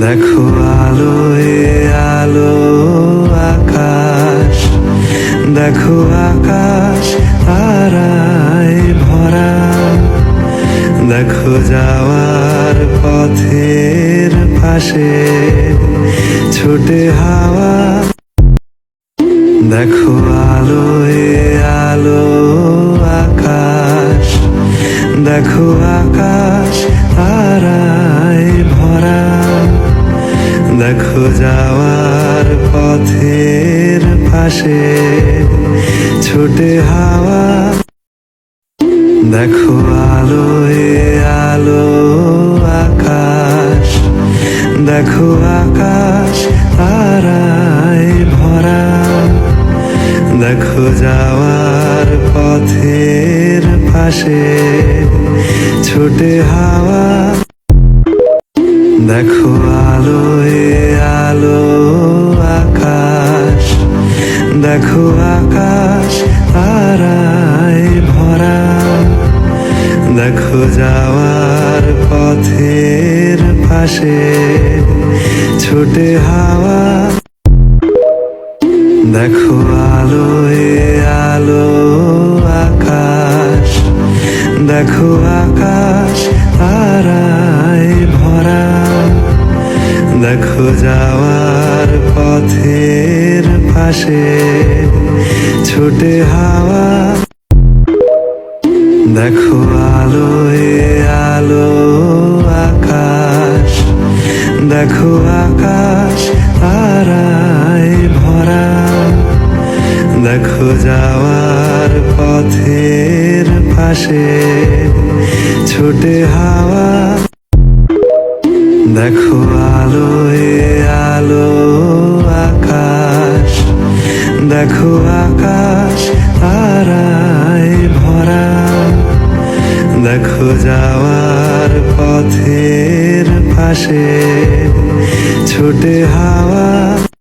দেখো আলোয়, আলো, আকাশ। দেখো আকাশ, তারায় ভরা। দেখো যাওয়ার পথের পাশে ছুটে হাওয়া। দেখো আলোয়, আলো, আকাশ। দেখো আকাশ ভরা দেখো যাওয়ার পথের পাশে ছুটে হাওয়া। দেখো আলোয় আলো আকাশ। দেখো আকাশ তারায় ভরা। দেখো যাওয়ার পথের পাশে ছুটে হাওয়া। দেখো আলো দেখো আকাশ তারায় ভরা। দেখো যাওয়ার পথের পাশে ছুটে হাওয়া। দেখো আলোয় আলো আকাশ। দেখো আকাশ তারায় ভরা। দেখো যাওয়ার পথের পাশে ছুটে হাওয়া। দেখো আলোয় আলো আকাশ। দেখো আকাশ তারায় ভরা। দেখো যাওয়ার পথের পাশে ছুটে হাওয়া। দেখো আলোয় আলো দেখো আকাশ তারায় ভরা। দেখো যাওয়ার পথের পাশে ছোটে হাওয়া।